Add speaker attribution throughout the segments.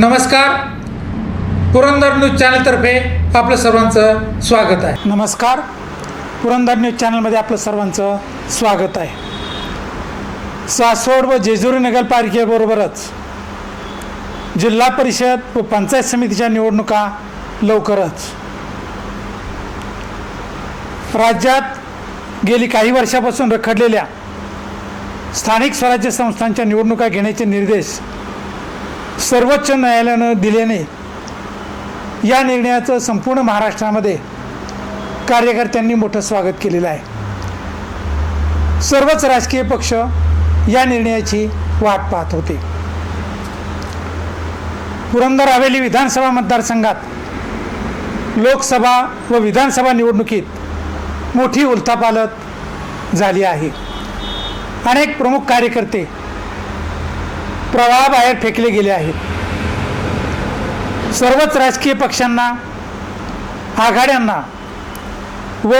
Speaker 1: नमस्कार. पुरंदर न्यूज चॅनलतर्फे आपलं सर्वांचं स्वागत आहे.
Speaker 2: नमस्कार. पुरंदर न्यूज चॅनलमध्ये आपलं सर्वांचं स्वागत आहे. सासवड व जेजुरी नगरपालिकेबरोबरच जिल्हा परिषद व पंचायत समितीच्या निवडणुका लवकरच. राज्यात गेली काही वर्षापासून रखडलेल्या स्थानिक स्वराज्य संस्थांच्या निवडणुका घेण्याचे निर्देश सर्वोच्च न्यायालयानं दिल्याने या निर्णयाचं संपूर्ण महाराष्ट्रामध्ये कार्यकर्त्यांनी मोठं स्वागत केलेलं आहे. सर्वच राजकीय पक्ष या निर्णयाची वाट पाहत होते. पुरंदर हवेली विधानसभा मतदारसंघात लोकसभा व विधानसभा निवडणुकीत मोठी उलथापालत झाली आहे. अनेक प्रमुख कार्यकर्ते प्रवाहाबाहेर फेकले गेले आहेत. सर्वच राजकीय पक्षांना आघाड्यांना व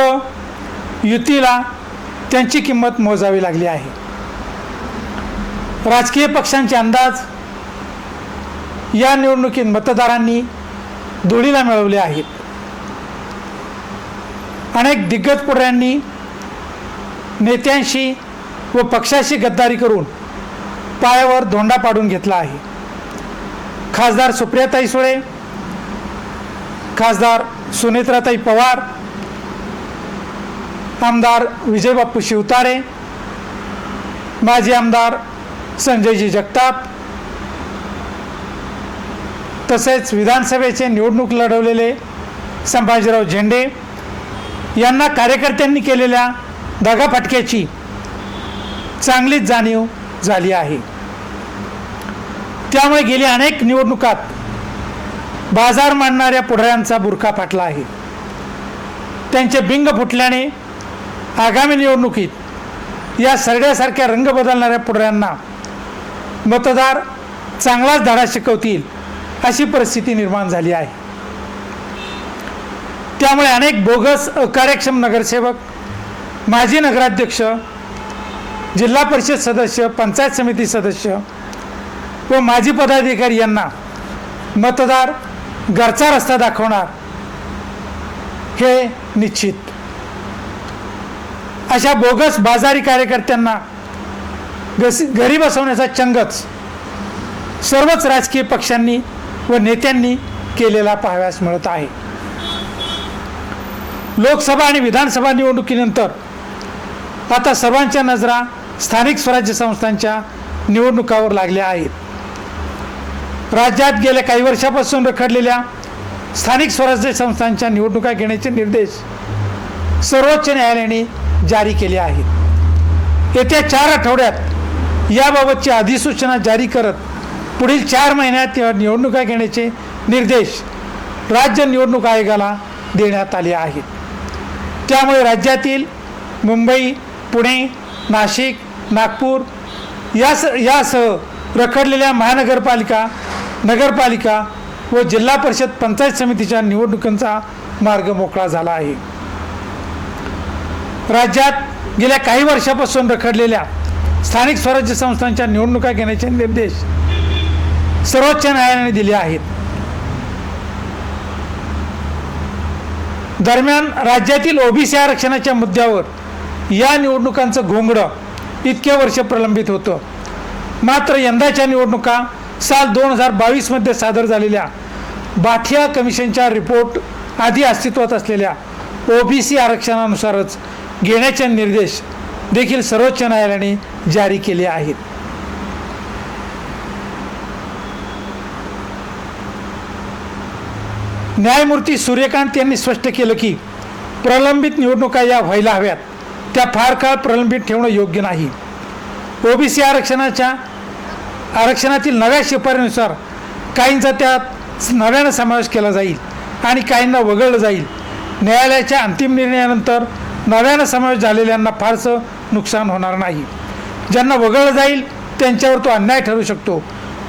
Speaker 2: युतीला त्यांची किंमत मोजावी लागली आहे. राजकीय पक्षांचे अंदाज या निवडणुकीत मतदारांनी धुळीला मिळवले आहेत. अनेक दिग्गज पुढऱ्यांनी नेत्यांशी व पक्षाशी गद्दारी करून पायावर धोंडा पाडून घेतला आहे. खासदार सुप्रियाताई सुळे खासदार सुनेत्राताई पवार आमदार विजयबापू शिवतारे माजी आमदार संजयजी जगताप तसेच विधानसभेचे निवडणूक लढवलेले संभाजीराव झेंडे यांना कार्यकर्त्यांनी केलेल्या दगाफटक्याची चांगलीच जाणीव झाली आहे. त्यामुळे गेल्या अनेक निवडणुकात बाजार मांडणाऱ्या पुढाऱ्यांचा बुरखा फाटला आहे. त्यांचे बिंग फुटल्याने आगामी निवडणुकीत या सरड्यासारख्या रंग बदलणाऱ्या पुढाऱ्यांना मतदार चांगलाच धडा शिकवतील अशी परिस्थिती निर्माण झाली आहे. त्यामुळे अनेक बोगस अकार्यक्षम नगरसेवक माजी नगराध्यक्ष जिल्हा परिषद सदस्य पंचायत समिती सदस्य व माजी पदाधिकारी यांना मतदार घरचा रस्ता दाखवणार हे निश्चित. अशा बोगस बाजारी कार्यकर्त्यांना गस घरी बसवण्याचा चंगच सर्वच राजकीय पक्षांनी व नेत्यांनी केलेला पाहाव्यास मिळत आहे. लोकसभा आणि विधानसभा निवडणुकीनंतर आता सर्वांच्या नजरा स्थानिक स्वराज्य संस्थांच्या निवडणुकावर लागल्या आहेत. राज्यात गेल्या काही वर्षापासून रखडलेल्या स्थानिक स्वराज्य संस्थांच्या निवडणुका घेण्याचे निर्देश सर्वोच्च न्यायालयाने जारी केले आहेत. येत्या चार आठवड्यात याबाबतची अधिसूचना जारी करत पुढील चार महिन्यात या निवडणुका घेण्याचे निर्देश राज्य निवडणूक आयोगाला देण्यात आले आहेत. त्यामुळे राज्यातील मुंबई पुणे नाशिक नागपूर यास यासह रखडलेल्या महानगरपालिका नगरपालिका व जिल्हा परिषद पंचायत समितीच्या निवडणुकांचा मार्ग मोकळा झाला आहे. राज्यात गेल्या काही वर्षापासून रखडलेल्या स्थानिक स्वराज्य संस्थांच्या निवडणुका घेण्याचे निर्देश सर्वोच्च न्यायालयाने दिले आहेत. दरम्यान राज्यातील ओबीसी आरक्षणाच्या मुद्द्यावर या निवडणुकांचं घोंगडं इतके वर्ष प्रलंबित होतं. मात्र यंदाच्या निवडणुका साल दोन हजार बावीसमध्ये सादर झालेल्या बाठिया कमिशनच्या रिपोर्ट आधी अस्तित्वात असलेल्या ओ बी सी आरक्षणानुसारच घेण्याचे निर्देश देखील सर्वोच्च न्यायालयाने जारी केले आहेत. न्यायमूर्ती सूर्यकांत यांनी स्पष्ट केलं की प्रलंबित निवडणुका या व्हायला हव्यात. त्या फार काळ प्रलंबित ठेवणं योग्य नाही. ओबीसी आरक्षणाच्या आरक्षणातील नव्या शिफारनुसार काहींचा त्यात नव्यानं समावेश केला जाईल आणि काहींना वगळलं जाईल. न्यायालयाच्या अंतिम निर्णयानंतर नव्यानं समावेश झालेल्यांना फारसं नुकसान होणार नाही. ज्यांना वगळलं जाईल त्यांच्यावर तो अन्याय ठरू शकतो.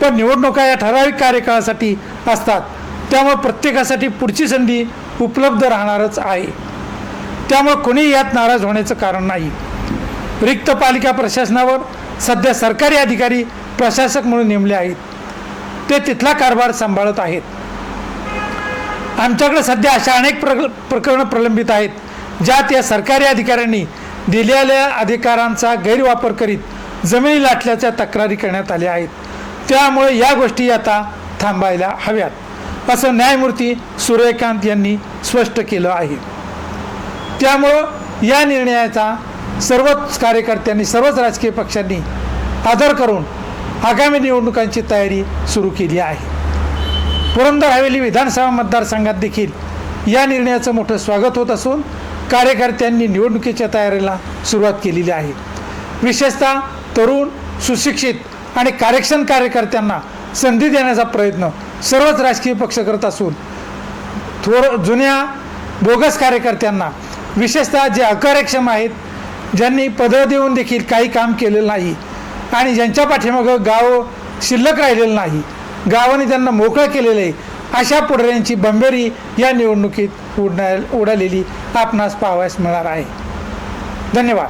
Speaker 2: पण निवडणुका या ठराविक कार्यकाळासाठी असतात. त्यामुळे प्रत्येकासाठी पुढची संधी उपलब्ध राहणारच आहे. त्यामुळे कोणीही यात नाराज होण्याचं कारण नाही. रिक्त पालिका प्रशासनावर सध्या सरकारी अधिकारी प्रशासक म्हणून नेमले आहेत. ते तिथला कारभार सांभाळत आहेत. आमच्याकडे सध्या अशा अनेक प्रक प्रकरणं प्रलंबित आहेत ज्यात या सरकारी अधिकाऱ्यांनी दिलेल्या अधिकारांचा गैरवापर करीत जमिनी लाटल्याच्या तक्रारी करण्यात आल्या आहेत. त्यामुळे या गोष्टी आता थांबायला हव्यात असं न्यायमूर्ती सूर्यकांत यांनी स्पष्ट केलं आहे. त्यामुळं या निर्णयाचा सर्वच कार्यकर्त्यांनी सर्वच राजकीय पक्षांनी आदर करून आगामी निवडणुकांची तयारी सुरू केली आहे. पुरंदर हवेली विधानसभा मतदारसंघात देखील या निर्णयाचं मोठं स्वागत होत असून कार्यकर्त्यांनी निवडणुकीच्या तयारीला सुरुवात केलेली आहे. विशेषतः तरुण सुशिक्षित आणि कार्यक्षम कार्यकर्त्यांना संधी देण्याचा प्रयत्न सर्वच राजकीय पक्ष करत असून थोर जुन्या बोगस कार्यकर्त्यांना विशेषतः जे अकार्यक्षम आहेत ज्यांनी पदं देऊन देखील काही काम केलेलं नाही आणि ज्यांच्या पाठीमागं गाव शिल्लक राहिलेलं नाही गावाने त्यांना मोकळं केलेलं आहे अशा पुढाऱ्यांची बंबेरी या निवडणुकीत उडण्या उडालेली आपणास पाहावयास मिळणार आहे. धन्यवाद.